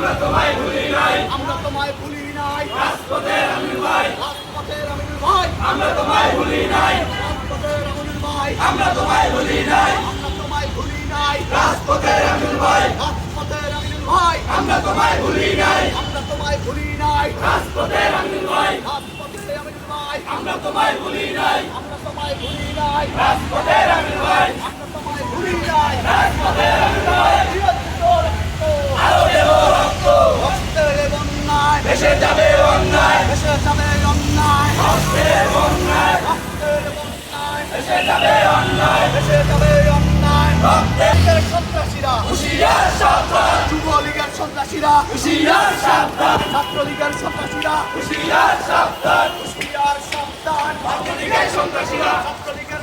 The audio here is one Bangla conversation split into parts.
আমরা তোমায় ভুলি নাই আমরা তোমায় ভুলি নাই ভাই আমরা তোমায় ভুলি নাই রাজপথের আমিনুল ভাই আমরা তোমায় ভুলি নাই আমরা তোমায় ভুলি নাই রাজপথের আমির ভাই ভাই আমরা তোমায় ভুলি নাই আমরা তোমায় ভুলি নাই রাজপথের আমির ভাই আমরা তোমায় ভুলি নাই আমরা তোমায় ভুলি নাই রাজপথের আমির ভাই আমরা তোমায় ভুলি নাই রাজপথের আমির ভাই যাবে অন্যায় দেশে যাবে অন্যায় রক্তের সন্ত্রাসীরা হুশিয়ার সাবধান যুবলীগের সন্ত্রাসীরা হুশিয়ার সাবধান ছাত্রলীগের সন্ত্রাসীরা হুশিয়ার সাবধান হুশিয়ার সাবধান ছাত্রলীগের সন্ত্রাসীরা ছাত্রলীগের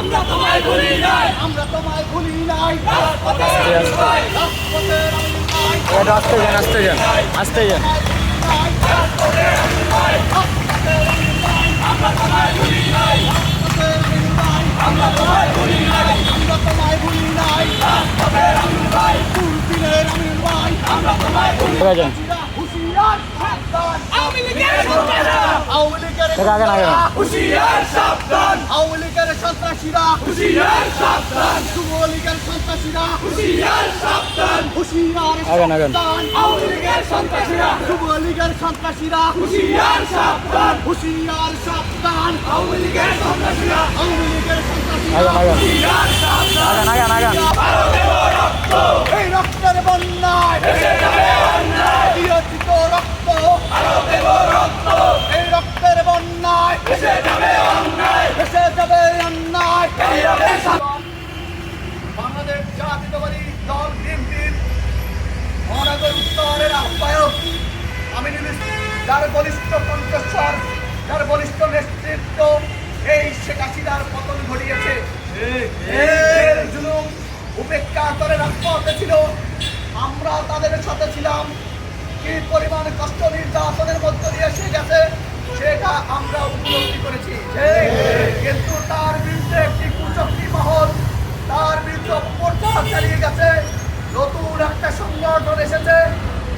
আমরা তোমায় ভুলি নাই আমরা তোমায় ভুলি নাই আসতে যান আসতে যান। আসতে যান। আগে আগে আওয়ামী লীগের সন্ত্রাসীরা। হুশিয়ার সাবধান। যুব সন্ত্রাসীরা। হুশিয়ার সাবধান। হুশিয়ার আগে না, আগে না। সাবধান। আওয়ামী লীগের সন্ত্রাসীরা। যুব সন্ত্রাসীরা। হুশিয়ার সাবধান। হুশিয়ার সাবধান। আওয়ামী লীগের সন্ত্রাসীরা। আওয়ামী লীগের সন্ত্রাসীরা। আগান আগান। হুশিয়ার সাবধান। আগান আগান আগান আরও দেব রক্ত এই রক্তের বন্যায় দেশে যাবে অন্যায় বিরোচিত রক্ত আরও দেব রক্ত এই রক্তের বন্যায় দেশে যাবে অন্যায় ভেসে যাবে অন্যায় এই হবে সব- বাংলাদেশ জাতীয়তাবাদী দল বিএনপির মহানগর উত্তরের আহ্বায়ক আমিনুল ইসলাম, যার বলিষ্ঠ কণ্ঠস্বর যার বলিষ্ঠ নেতৃত্ব এই শেখ হাসিনার পতন ঘটিয়েছে। উপেক্ষা করে রাখতে ছিল। আমরা তাদের সাথে ছিলাম। কি পরিমাণ কষ্ট নির্যাতনের মধ্য দিয়ে সে গেছে, সেটা আমরা উপলব্ধি করেছি। কিন্তু তার বিরুদ্ধে একটি কুচক্রি মহল তার বিরুদ্ধে অপপ্রচার চালিয়ে গেছে নতুন একটা সংগঠন এসেছে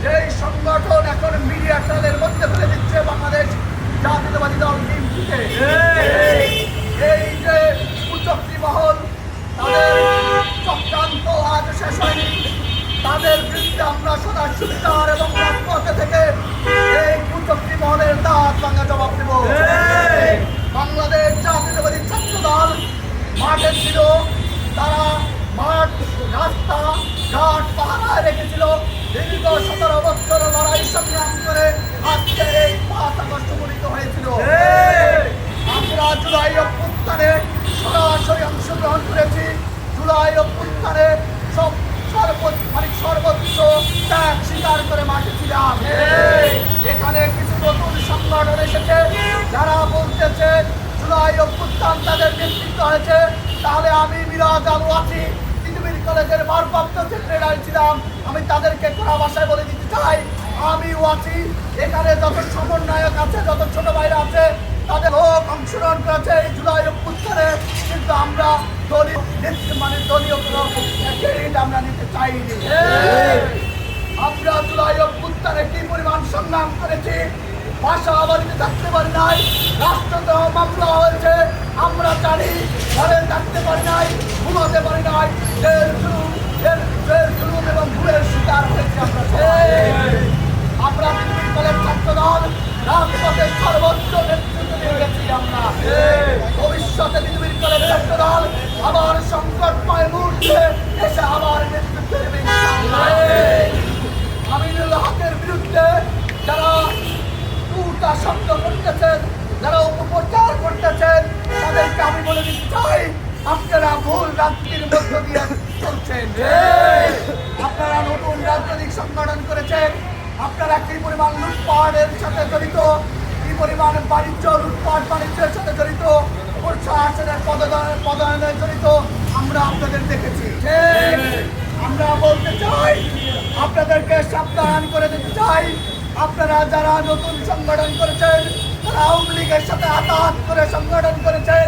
যেই সংগঠন এখন মিডিয়া ট্রালের মধ্যে ফেলে দিচ্ছে বাংলাদেশ জাতীয়তাবাদী দল এই যে কুচক্রি মহল তাদের চক্রান্ত আজ শেষ হয়নি। তাদের বিরুদ্ধে আমরা সদা সুবিচার এবং রাজপথে থেকে এই কুচক্রি মহলের দাঁত ভাঙা জবাব দেব। বাংলাদেশ জাতীয়তাবাদী ছাত্র দল মাঠে ছিল। তারা মাঠ রাস্তা ঘাট পাহারায় রেখেছিল। দীর্ঘ সতেরো বছর লড়াই সংগ্রাম করে আজকে এই পাঁচ আগস্ট আমরা জুলাই অভ্যুত্থানে সরাসরি অংশগ্রহণ করেছি জুলাই অভ্যুত্থানে সব সর্বোচ্চ মানে সর্বোচ্চ ত্যাগ স্বীকার করে মাঠে ছিলাম এখানে কিছু নতুন সংগঠন এসেছে যারা বলতেছে জুলাই অভ্যুত্থান তাদের নেতৃত্ব হয়েছে তাহলে আমি মিরাজ আলু আছি কলেজের ভারপ্রাপ্ত সেক্রেটারি ছিলাম আমি তাদেরকে কোনা ভাষায় বলে দিতে চাই। আমিও আছি। এখানে যত সমন্বয়ক আছে, যত ছোট ভাইরা আছে, তাদের লোক অংশগ্রহণ করেছে এই জুলাই অভ্যুত্থানে। কিন্তু আমরা দলীয় মানে দলীয় কোনো আমরা নিতে চাইনি। আমরা জুলাই অভ্যুত্থানে কি পরিমাণ সংগ্রাম করেছি, ভাষা বাড়িতে থাকতে পারি নাই, রাষ্ট্রদ্রোহ মামলা হয়েছে, আমরা জানি, ঘরে থাকতে পারি নাই, ঘুমাতে পারি নাই এবং ভুলের শিকার হয়েছে আমরা সবাই। আমরা পৃথিবীর কলেজ ছাত্র দল রাজপথে সর্বোচ্চ নেতৃত্ব দিয়ে গেছি আমরা ভবিষ্যতে পৃথিবীর কলেজ ছাত্র দল আবার সংকটময় মুহূর্তে এসে আবার নেতৃত্ব দেবে ইনশাআল্লাহ। আমিনুল হকের বিরুদ্ধে যারা শব্দ করতেছেন, যারা উপপ্রচার করতেছেন, তাদেরকে আমি বলে দিতে চাই, আপনারা ভুল রাত্রির মধ্য দিয়ে চলছেন। আপনারা নতুন রাজনৈতিক সংগঠন করেছেন, আপনারা কি পরিমাণ লুটপাটের সাথে জড়িত, কি পরিমাণ বাণিজ্য, লুটপাট, বাণিজ্যের সাথে জড়িত, প্রশাসনের পদায়নের জড়িত, আমরা আপনাদের দেখেছি। আমরা বলতে চাই, আপনাদেরকে সাবধান করে দিতে চাই আপনারা যারা নতুন সংগঠন করেছেন, তারা আওয়ামী লীগের সাথে হাতাহাত করে সংগঠন করেছেন।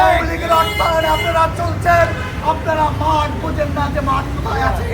আওয়ামী লীগের অর্থায়নে আপনারা চলছেন। আপনারা মাঠ বুঝেন না যে মাঠ কোথায় আছে।